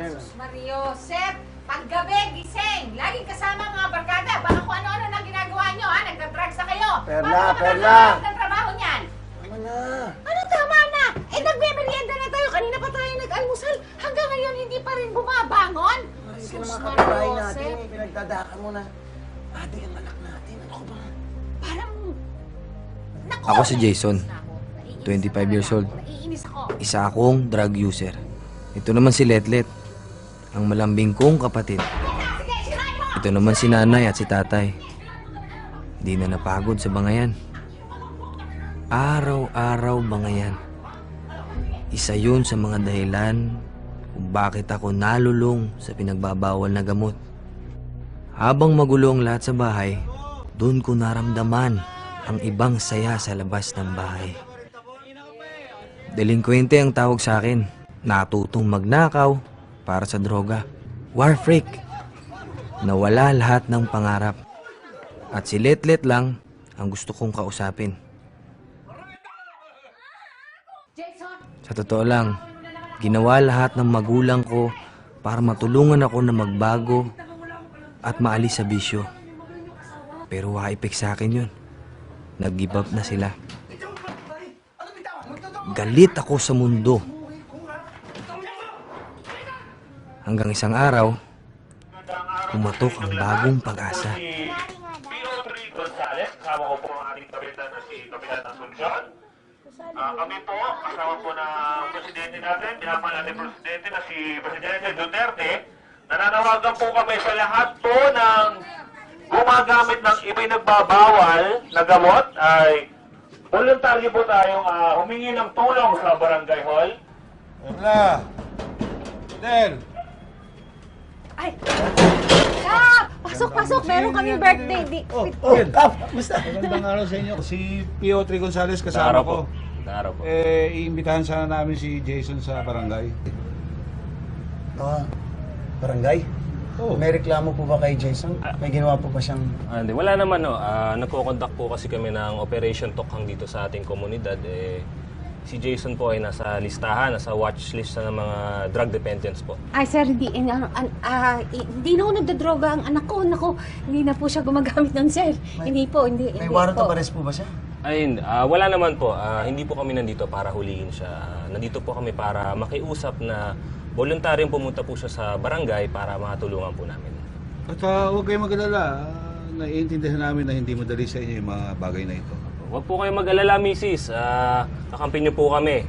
na! Sus Mario, Sep, paggabi, gising! Laging kasama ang mga barkada. Baka kung ano-ano na ginagawa nyo, ha? Nagdadrugs na kayo! Perla, Paano Perla! makakatapos ng trabaho niyan? Tama na. Ano tama na? Eh, nagme-merienda na tayo. Kanina pa tayo nag-almusal. Hanggang ngayon, hindi pa rin bumabangon. Ay, naman Mario, kapitbahay natin. Sep. Pinagdadaka mo na. Ate, ang anak natin. Ano ko ba? Parang... Naku, Ako si Jason, naiinis na ako. Naiinis 25 na years old. Isa akong drug user. Ito naman si Letlet, ang malambing kong kapatid. Ito naman si nanay at si tatay. Di na napagod sa bangayan. Araw-araw bangayan. Isa yun sa mga dahilan kung bakit ako nalulong sa pinagbabawal na gamot. Habang magulo ang lahat sa bahay, doon ko naramdaman ang ibang saya sa labas ng bahay. Delinkwente ang tawag sa akin. Natutong magnakaw para sa droga. War freak. Nawala lahat ng pangarap. At si Letlet lang ang gusto kong kausapin. Sa totoo lang, ginawa lahat ng magulang ko para matulungan ako na magbago at maalis sa bisyo. Pero waipik sa akin yun. Nag-give up na sila. Galit ako sa mundo. Hanggang isang araw, pumatok ang bagong pag-asa. Si P.O.3 Gonzales, kasama ko po ang ating kapitan Kapitan Asuncion. Ah, kami po, kasama po ng presidente natin, pinapal natin presidente na si Presidente Duterte. Nananawagan po kami sa lahat po ng gumagamit ng ibinagbabawal na gamot ay voluntaryo po tayong ah, humingi ng tulong sa barangay hall. Perla! Del! Ay! Ah! Pasok, pasok! Meron kaming birthday. Di, Oh, Oh! Kap! Basta. Magandang araw sa inyo. Si P.O. Gonzales kasama Araw ko. Araw po. Eh, iimbitahan sana namin si Jason sa barangay. Ah, barangay? Oh. May reklamo po ba kay Jason? May ginawa po ba siyang... Ah, Hindi, wala naman no. Ah, nagko-conduct po kasi kami ng Operation Tokhang dito sa ating komunidad. Eh, si Jason po ay nasa listahan, nasa watch list na ng mga drug dependents po. Ay, sir, hindi, eh, ano, an- ah, eh, hindi na ako nagdodroga ang anak ko. Nako, hindi na po siya gumagamit ng sir. hindi po, hindi, May hindi warrant po. of arrest po ba siya? Ay, hindi. Ah, wala naman po. Ah, hindi po kami nandito para huliin siya. Ah, nandito po kami para makiusap na voluntaryong pumunta po siya sa barangay para makatulungan po namin. At uh, huwag kayong mag-alala. Ah, naiintindihan namin na hindi madali sa inyo yung mga bagay na ito. Huwag po kayong mag-alala, misis. Ah, kakampi niyo po kami.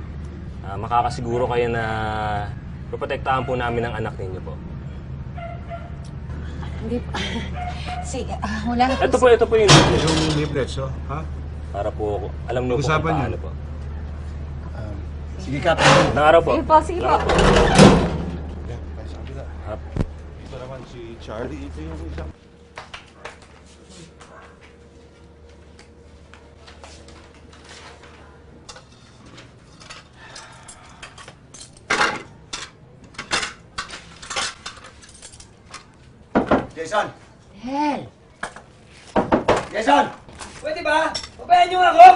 Ah, makakasiguro kayo na protektahan po namin ang anak ninyo po. Hindi po. Sige, ah, wala na po. Ito po, ito po yung Yung leaflets, oh. Ha? para po alam niyo po kung Usapan niyo. paano po. Um, sige, Kap. Nang araw po. Sige po, sige po. Sabi na. Ito naman si Charlie. Ito yung isang... Jason! Hell! Jason! Pwede ba? Pabayaan niyo ako!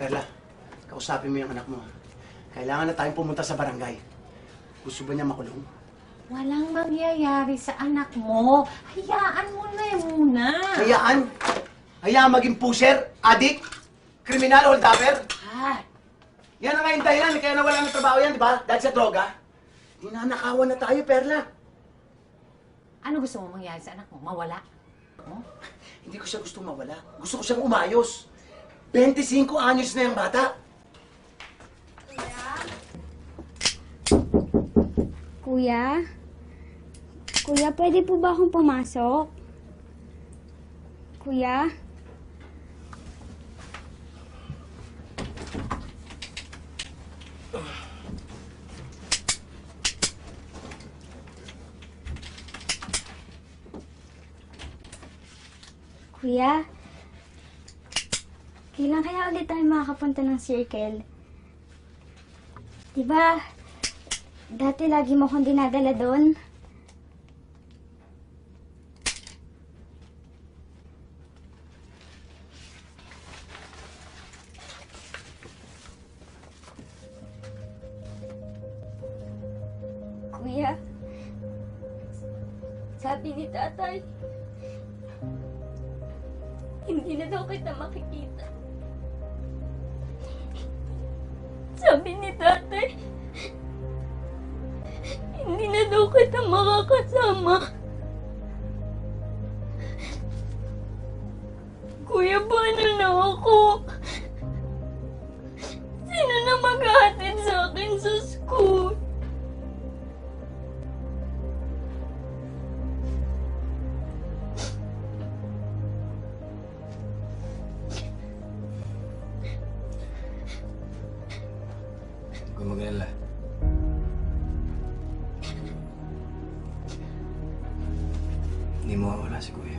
Perla, kausapin mo yung anak mo. Kailangan na tayong pumunta sa barangay. Gusto ba niya makulong? Walang mangyayari sa anak mo. Hayaan mo na eh muna. Hayaan! Hayaan maging pusher, adik, kriminal, holdapper. Ah, Yan ang nga yung dahilan, kaya nawala ng trabaho yan, di ba? Dahil sa droga. Ninanakawan na tayo, Perla. Ano gusto mo mangyari sa anak mo? Mawala? Mo? Hindi ko siya gusto mawala. Gusto ko siyang umayos. 25 anyos na yung bata. Kuya? Kuya, pwede po ba akong pumasok? Kuya? Kuya, kailan kaya ulit tayo makakapunta ng circle? Diba, dati lagi mo akong dinadala doon? Kuya, sabi ni tatay, hindi na daw kita makikita. Sabi ni tatay, hindi na daw kita makakasama. Hindi mawawala si. Kuya!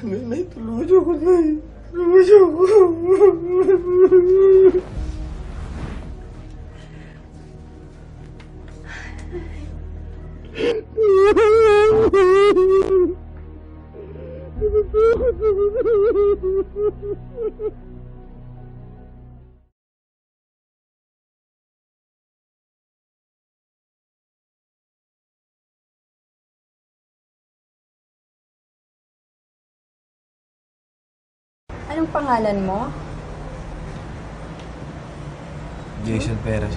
na ako sa barangay. Nay, tulungan niyo Anong pangalan mo? Jason Perez.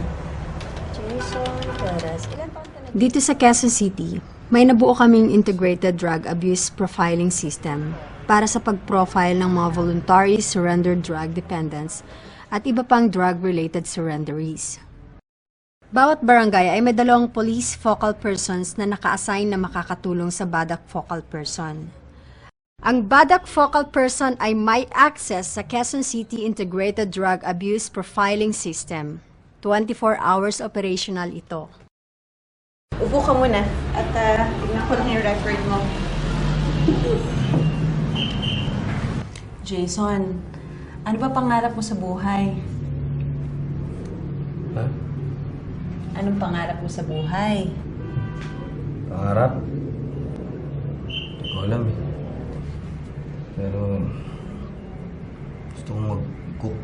Jason Perez. Ilan taon ka na? Dito sa Quezon City, may nabuo kaming integrated drug abuse profiling system para sa pag-profile ng mga voluntary surrender drug dependents at iba pang drug-related surrenderies. Bawat barangay ay may dalawang police focal persons na naka-assign na makakatulong sa BADAC focal person. Ang BADAC focal person ay may access sa Quezon City Integrated Drug Abuse Profiling System. 24 hours operational ito. Upo ka muna at uh, tignan ko lang yung record mo. Jason, ano ba pangarap mo sa buhay? Ha? Anong pangarap mo sa buhay? Pangarap? Hindi ko alam eh. Pero... Gusto kong mag-cook.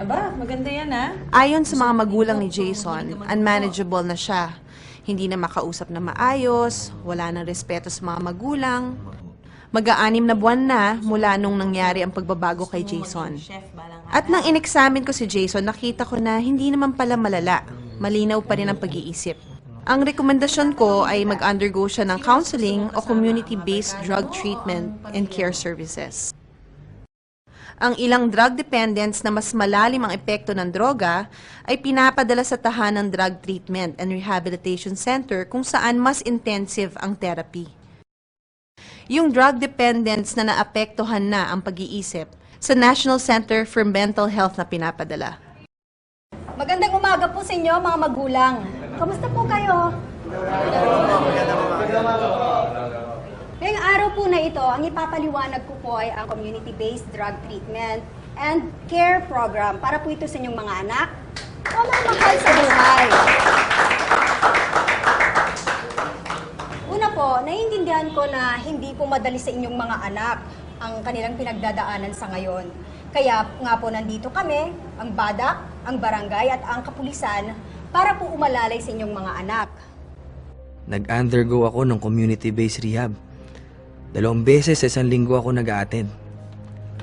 Aba, maganda yan ah. Ayon sa mga magulang ni Jason, unmanageable na siya. Hindi na makausap na maayos, wala nang respeto sa mga magulang. Mag-aanim na buwan na mula nung nangyari ang pagbabago kay Jason. At nang inexamine ko si Jason, nakita ko na hindi naman pala malala. Malinaw pa rin ang pag-iisip. Ang rekomendasyon ko ay mag-undergo siya ng counseling o community-based drug treatment and care services. Ang ilang drug dependents na mas malalim ang epekto ng droga ay pinapadala sa tahanang drug treatment and rehabilitation center kung saan mas intensive ang therapy. Yung drug dependents na naapektuhan na ang pag-iisip sa National Center for Mental Health na pinapadala. Magandang umaga po sa inyo mga magulang. Kamusta po kayo? Ngayong araw po na ito, ang ipapaliwanag ko po ay ang community-based drug treatment and care program para po ito sa inyong mga anak o mga mahal sa buhay. Una po, naiintindihan ko na hindi po madali sa inyong mga anak ang kanilang pinagdadaanan sa ngayon. Kaya nga po nandito kami, ang badak, ang barangay at ang kapulisan para po umalalay sa inyong mga anak. Nag-undergo ako ng community-based rehab. Dalawang beses sa isang linggo ako nag-a-attend.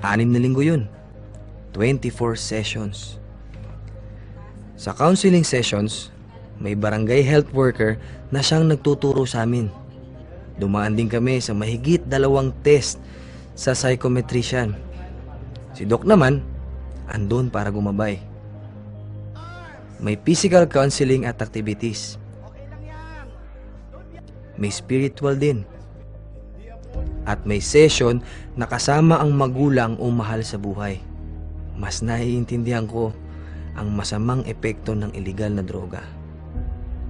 Anim na linggo yun. 24 sessions. Sa counseling sessions, may barangay health worker na siyang nagtuturo sa amin. Dumaan din kami sa mahigit dalawang test sa psychometrician. Si Doc naman, andun para gumabay. May physical counseling at activities. May spiritual din. At may session na kasama ang magulang o mahal sa buhay. Mas naiintindihan ko ang masamang epekto ng iligal na droga.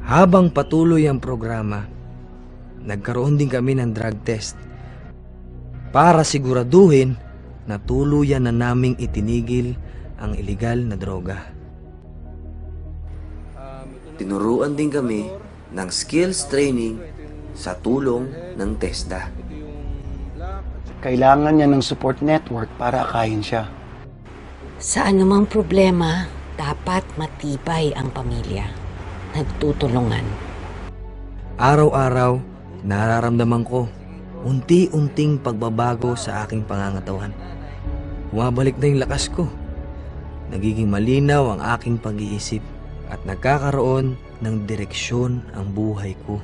Habang patuloy ang programa, nagkaroon din kami ng drug test para siguraduhin na tuluyan na naming itinigil ang iligal na droga. Tinuruan din kami ng skills training sa tulong ng TESDA. Kailangan niya ng support network para akayin siya. Sa anumang problema, dapat matibay ang pamilya. Nagtutulungan. Araw-araw, nararamdaman ko unti-unting pagbabago sa aking pangangatawan. Bumabalik na yung lakas ko. Nagiging malinaw ang aking pag-iisip at nagkakaroon ng direksyon ang buhay ko.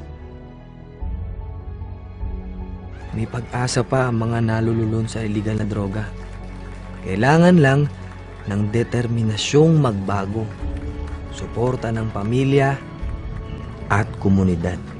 May pag-asa pa ang mga nalululun sa iligal na droga. Kailangan lang ng determinasyong magbago, suporta ng pamilya at komunidad.